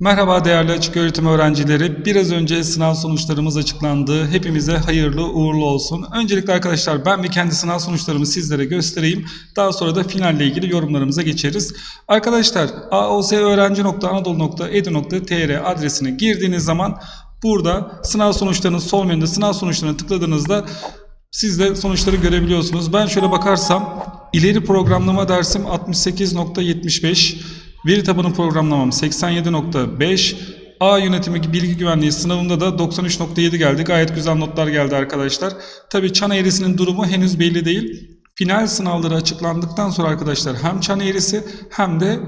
Merhaba değerli açık öğretim öğrencileri. Biraz önce sınav sonuçlarımız açıklandı. Hepimize hayırlı uğurlu olsun. Öncelikle arkadaşlar ben bir kendi sınav sonuçlarımı sizlere göstereyim. Daha sonra da finalle ilgili yorumlarımıza geçeriz. Arkadaşlar aosöğrenci.anadolu.edu.tr adresine girdiğiniz zaman burada sınav sonuçlarının sol menüde sınav sonuçlarına tıkladığınızda siz de sonuçları görebiliyorsunuz. Ben şöyle bakarsam ileri programlama dersim 68.75, veri tabanı programlamam 87.5, A yönetimi bilgi güvenliği sınavında da 93.7 geldi. Gayet güzel notlar geldi arkadaşlar. Tabii çan eğrisinin durumu henüz belli değil. Final sınavları açıklandıktan sonra arkadaşlar hem çan eğrisi hem de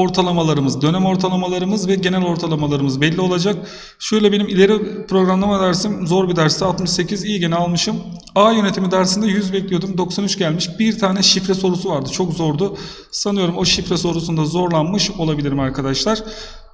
ortalamalarımız, dönem ortalamalarımız ve genel ortalamalarımız belli olacak. Şöyle benim ileri programlama dersim zor bir dersti. 68 iyi gene almışım. A yönetimi dersinde 100 bekliyordum. 93 gelmiş. Bir tane şifre sorusu vardı. Çok zordu. Sanıyorum o şifre sorusunda zorlanmış olabilirim arkadaşlar.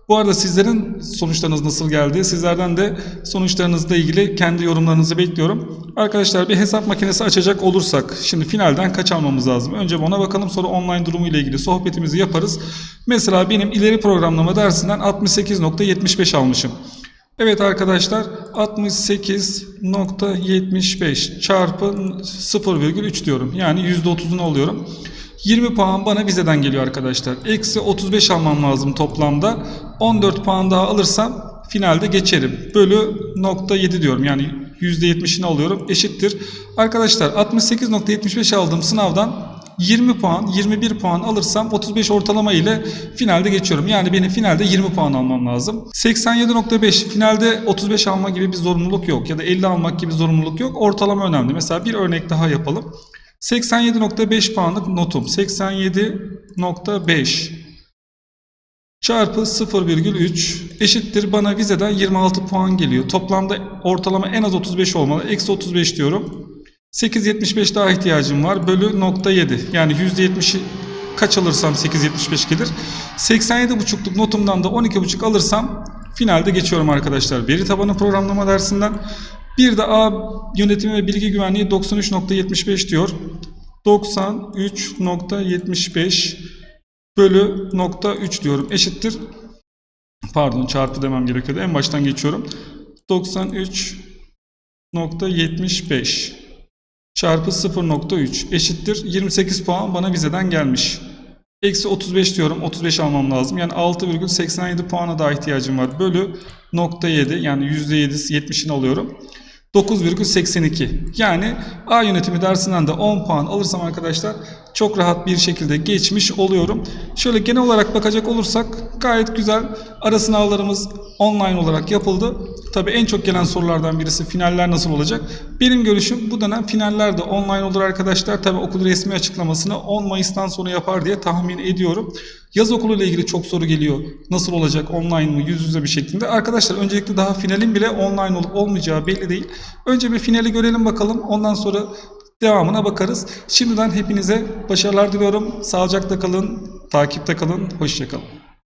Bu arada sizlerin sonuçlarınız nasıl geldi? Sizlerden de sonuçlarınızla ilgili kendi yorumlarınızı bekliyorum. Arkadaşlar bir hesap makinesi açacak olursak, şimdi finalden kaç almamız lazım? Önce ona bakalım sonra online durumu ile ilgili sohbetimizi yaparız. Mesela benim ileri programlama dersinden 68.75 almışım. Evet arkadaşlar 68.75 çarpı 0,3 diyorum. Yani %30'unu alıyorum. 20 puan bana vizeden geliyor arkadaşlar. Eksi 35 almam lazım toplamda. 14 puan daha alırsam finalde geçerim. Bölü nokta 7 diyorum. Yani %70'ini alıyorum. Eşittir. Arkadaşlar 68.75 aldığım sınavdan 20 puan, 21 puan alırsam 35 ortalama ile finalde geçiyorum. Yani benim finalde 20 puan almam lazım. 87.5 finalde 35 alma gibi bir zorunluluk yok ya da 50 almak gibi zorunluluk yok. Ortalama önemli. Mesela bir örnek daha yapalım. 87.5 puanlık notum. 87.5 çarpı 0,3 eşittir bana vizeden 26 puan geliyor. Toplamda ortalama en az 35 olmalı. Eksi 35 diyorum. 8.75 daha ihtiyacım var. Bölü nokta 7. Yani %70'i kaç alırsam 8.75 gelir. 87.5'luk notumdan da 12.5 alırsam finalde geçiyorum arkadaşlar. Veri tabanı programlama dersinden. Bir de A yönetimi ve bilgi güvenliği 93.75 diyor. 93.75 bölü nokta 3 diyorum. Eşittir. Pardon çarpı demem gerekiyordu. En baştan geçiyorum. 93.75 çarpı 0.3 eşittir 28 puan bana vizeden gelmiş. Eksi 35 diyorum. 35 almam lazım. Yani 6,87 puana daha ihtiyacım var. Bölü nokta 7 yani %7 70'ini alıyorum. 9,82 yani A yönetimi dersinden de 10 puan alırsam arkadaşlar çok rahat bir şekilde geçmiş oluyorum. Şöyle genel olarak bakacak olursak gayet güzel ara sınavlarımız online olarak yapıldı. Tabii en çok gelen sorulardan birisi finaller nasıl olacak? Benim görüşüm bu dönem finaller de online olur arkadaşlar. Tabii okul resmi açıklamasını 10 Mayıs'tan sonra yapar diye tahmin ediyorum. Yaz okulu ile ilgili çok soru geliyor. Nasıl olacak? Online mı? Yüz yüze bir şeklinde. Arkadaşlar öncelikle daha finalin bile online olup olmayacağı belli değil. Önce bir finali görelim bakalım. Ondan sonra devamına bakarız. Şimdiden hepinize başarılar diliyorum. Sağlıcakla kalın, takipte kalın. Hoşçakalın.